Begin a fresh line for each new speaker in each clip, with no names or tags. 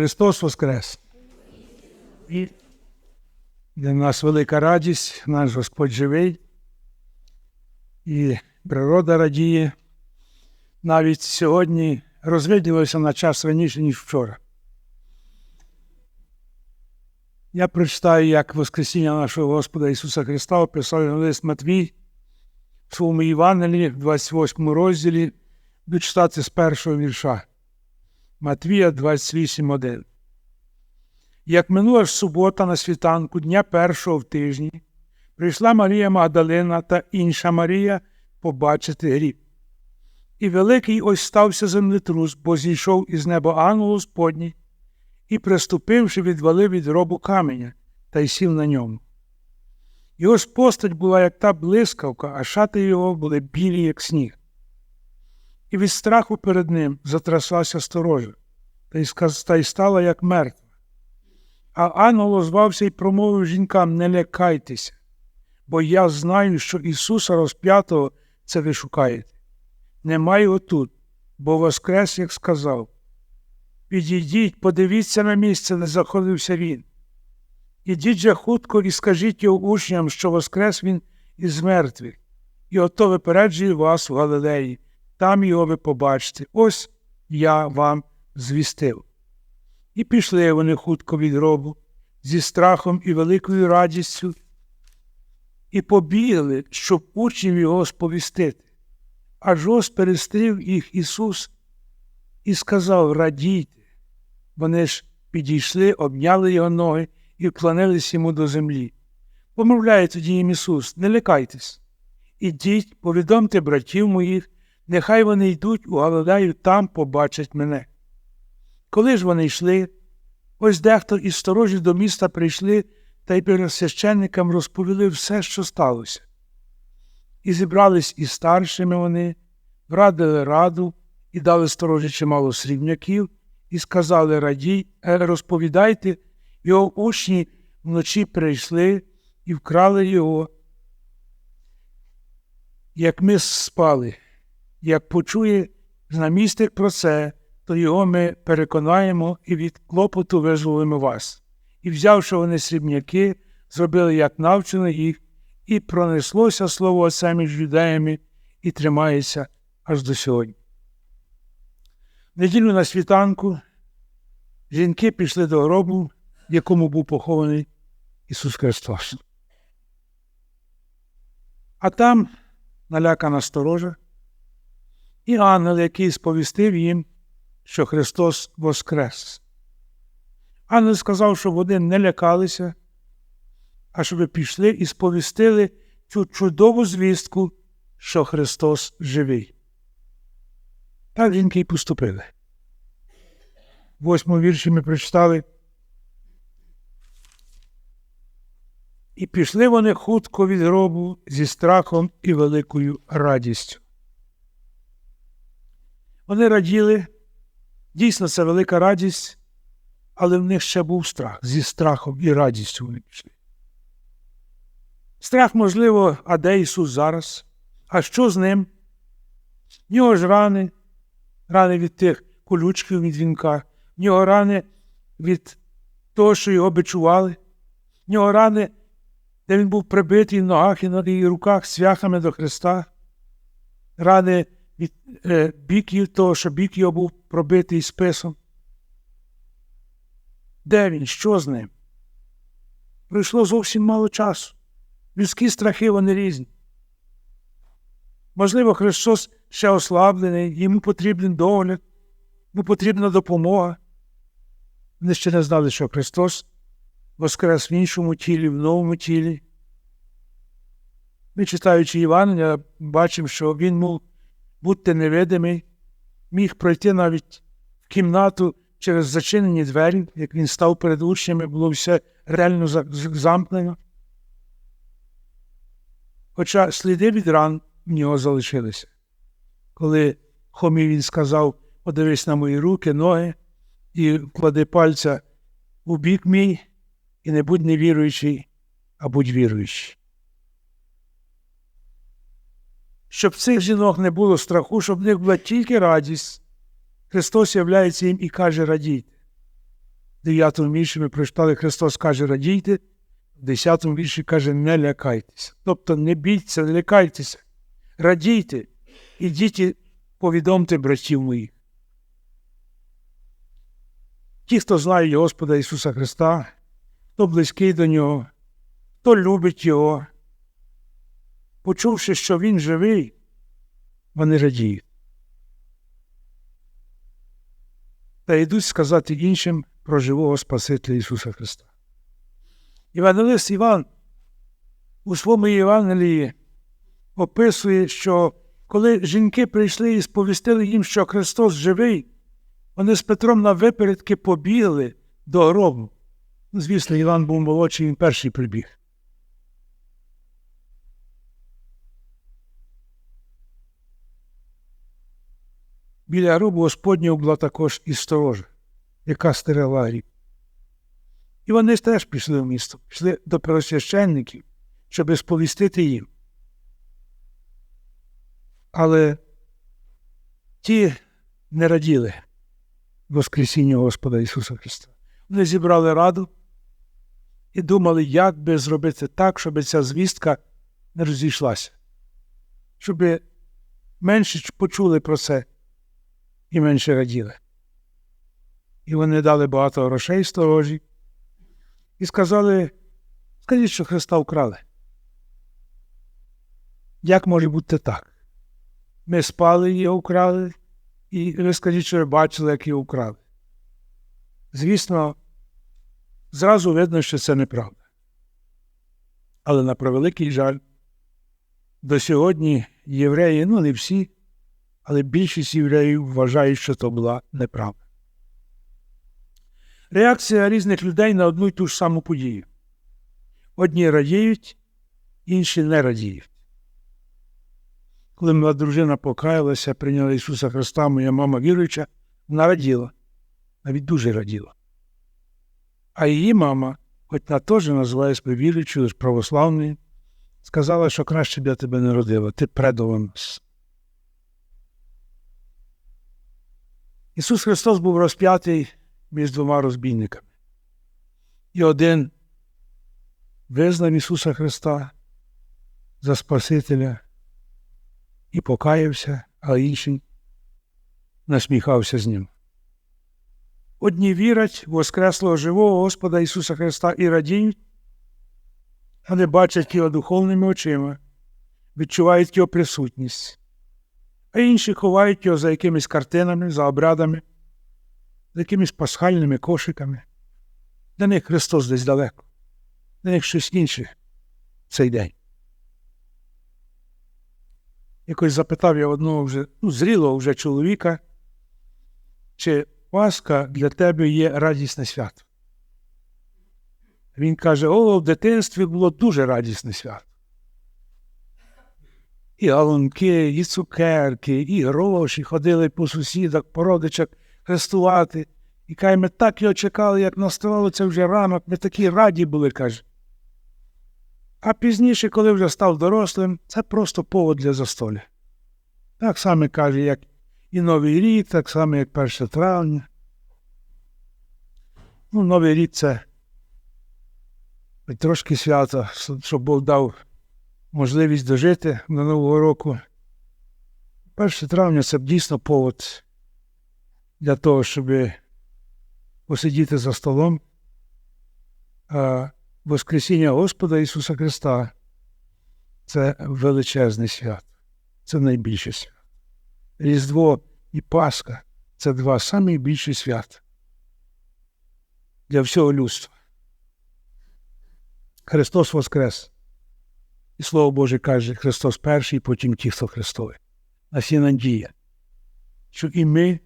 Христос Воскрес! І для нас велика радість, наш Господь живий, і природа радіє. Навіть сьогодні розвиділося на час раніше, ніж вчора. Я прочитаю, як Воскресіння нашого Господа Ісуса Христа описав лист Матвій в своєму Євангелії, в 28 розділі, буду читати з першого вірша. Матвія 28.1. Як минула ж субота на світанку дня першого в тижні, прийшла Марія Магдалина та інша Марія побачити гріб. І великий ось стався землетрус, бо зійшов із неба ангел Господній, і, приступивши, відвалив від робу каменя та й сів на ньому. Його ж постать була, як та блискавка, а шати його були білі, як сніг. І від страху перед ним затряслася сторожа, та й, та й стала, як мертва. А ангел озвався і промовив жінкам: Не лякайтеся, бо я знаю, що Ісуса розп'ятого це ви шукаєте. Немає його тут, бо Воскрес, як сказав. Підійдіть, подивіться на місце, де заходився він. Ідіть же хутко і скажіть його учням, що Воскрес він із мертвих, і ото випереджує вас у Галилеї, там його ви побачите. Ось я вам звістив. І пішли вони хутко від гробу, зі страхом і великою радістю, і побігли, щоб учнів його сповістити. Аж ось перестрів їх Ісус і сказав Радійте. Вони ж підійшли, обняли його ноги і вклонились йому до землі. Помовляє тоді їм Ісус, не лякайтесь. Ідіть, повідомте братів моїх, нехай вони йдуть у Галилею, там побачать мене. Коли ж вони йшли, ось дехто із сторожі до міста прийшли та й перед священникам розповіли все, що сталося. І зібрались і старшими вони, врадили раду і дали сторожі чимало срібняків, і сказали радій, розповідайте, його учні вночі прийшли і вкрали його. Як ми спали, як почує знамістик про це, то його ми переконаємо і від клопоту визволимо вас. І, взявши вони срібняки, зробили, як навчили їх, і пронеслося слово Отця між юдеями і тримається аж до сьогодні. Неділю на світанку жінки пішли до гробу, в якому був похований Ісус Христос. А там налякана сторожа, і ангел, який сповістив їм, що Христос Воскрес. Ангел сказав, щоб вони не лякалися, а щоб пішли і сповістили цю чудову звістку, що Христос живий. Так жінки й поступили. В восьмому вірші ми прочитали. І пішли вони хутко від гробу зі страхом і великою радістю. Вони раділи, дійсно, це велика радість, але в них ще був страх. Зі страхом і радістю вони пішли. Страх, можливо, а де Ісус зараз? А що з ним? В нього ж рани, рани від тих колючків від вінка, в нього рани від того, що його бичували, в нього рани, де він був прибитий в ногах і на руках свяхами до Христа, рани від е, біків того, що бік його був пробитий списом. Де він? Що з ним? Пройшло зовсім мало часу. Людські страхи вони різні. Можливо, Христос ще ослаблений, йому потрібен догляд, йому потрібна допомога. Вони ще не знали, що Христос воскрес в іншому тілі, в новому тілі. Ми, читаючи Євангелія, бачимо, що він мог бути невидимий, міг пройти навіть в кімнату через зачинені двері, як він став перед учнями, було все реально замкнено. Хоча сліди від ран в нього залишилися. Коли Хомі він сказав, подивись на мої руки, ноги і вклади пальця у бік мій, і не будь невіруючий, а будь віруючий. Щоб цих жінок не було страху, щоб в них була тільки радість, Христос являється їм і каже радійте. В 9 вірші ми прочитали, Христос каже, радійте, в 10 вірші каже, не лякайтеся. Тобто не бійтеся, не лякайтеся, радійте, ідіть і повідомте братів моїх. Ті, хто знають Господа Ісуса Христа, хто близький до Нього, хто любить Його, почувши, що Він живий, вони радіють. Та йдуть сказати іншим про живого Спасителя Ісуса Христа. Євангелист Іван у своєму Євангелії описує, що коли жінки прийшли і сповістили їм, що Христос живий, вони з Петром на випередки побігли до гробу. Ну, Звісно, Іван був молодший, він перший прибіг. Біля гробу Господнього була також і сторожа, яка стерегла гріб. І вони теж пішли в місто, пішли до первосвященників, щоб сповістити їм. Але ті не раділи Воскресіння Господа Ісуса Христа. Вони зібрали раду і думали, як би зробити так, щоб ця звістка не розійшлася, щоб менше почули про це і менше раділи. І вони дали багато грошей сторожі і сказали, скажіть, що Христа вкрали. Як може бути так? Ми спали його вкрали, і ви скажіть, що ви бачили, як його вкрали. Звісно, зразу видно, що це неправда. Але на превеликий жаль, до сьогодні євреї, ну не всі, але більшість євреїв вважають, що то була неправда. Реакція різних людей на одну й ту ж саму подію. Одні радіють, інші не радіють. Коли моя дружина покаялася, прийняла Ісуса Христа, моя мама віруюча, вона раділа, навіть дуже раділа. А її мама, хоч вона теж називає себе віруючою, православною, сказала, що краще б я тебе не родила, ти предала нас. Ісус Христос був розп'ятий між двома розбійниками. І один визнав Ісуса Христа за Спасителя і покаявся, а інший насміхався з ним. Одні вірять в Воскреслого живого Господа Ісуса Христа і радіють, вони бачать його духовними очима, відчувають його присутність, а інші ховають його за якимись картинами, за обрядами, за якимись пасхальними кошиками. Для них Христос десь далеко, для них щось інше цей день. Якось запитав я одного вже ну, зрілого вже чоловіка, чи Пасха для тебе є радісне свято. Він каже: О, в дитинстві було дуже радісне свято. І галунки, і цукерки, і гроші ходили по сусідах, по родичах хрестувати. І каже, ми так його чекали, як наставало це вже ранок, ми такі раді були, каже. А пізніше, коли вже став дорослим, це просто повод для застолля. Так само каже, як і Новий рік, так само, як 1 травня. Ну, Новий рік це трошки свято, щоб Бог дав можливість дожити до Нового року. 1 травня це дійсно повод для того, щоб посидіти за столом. А Воскресіння Господа Ісуса Христа це величезне свято, це найбільше свято. Різдво і Пасха це два найбільші свята для всього людства. Христос Воскрес. І Слово Боже каже, Христос перший, потім ті, хто Христовий. Нас є надія, що і ми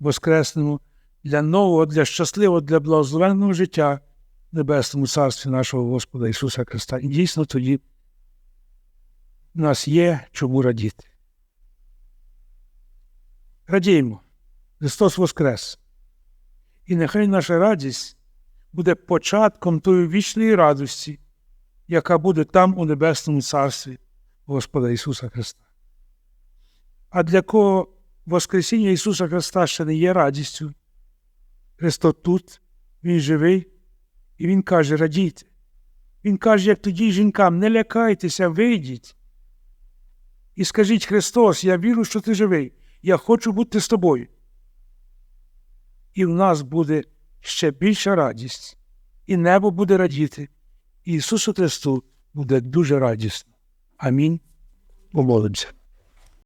воскреснемо для нового, для щасливого, для благословенного життя в Небесному Царстві нашого Господа Ісуса Христа. І дійсно тоді в нас є чому радіти. Радіємо. Христос Воскрес. І нехай наша радість буде початком тої вічної радості, яка буде там у Небесному Царстві Господа Ісуса Христа. А для кого Воскресіння Ісуса Христа ще не є радістю, Христос тут Він живий, і Він каже, радійте. Він каже, як тоді жінкам, не лякайтеся, вийдіть. І скажіть Христос, я вірю, що ти живий. Я хочу бути з тобою. І в нас буде ще більша радість, і небо буде радіти, Ісусу Христу буде дуже радісно. Амінь. Помолимося.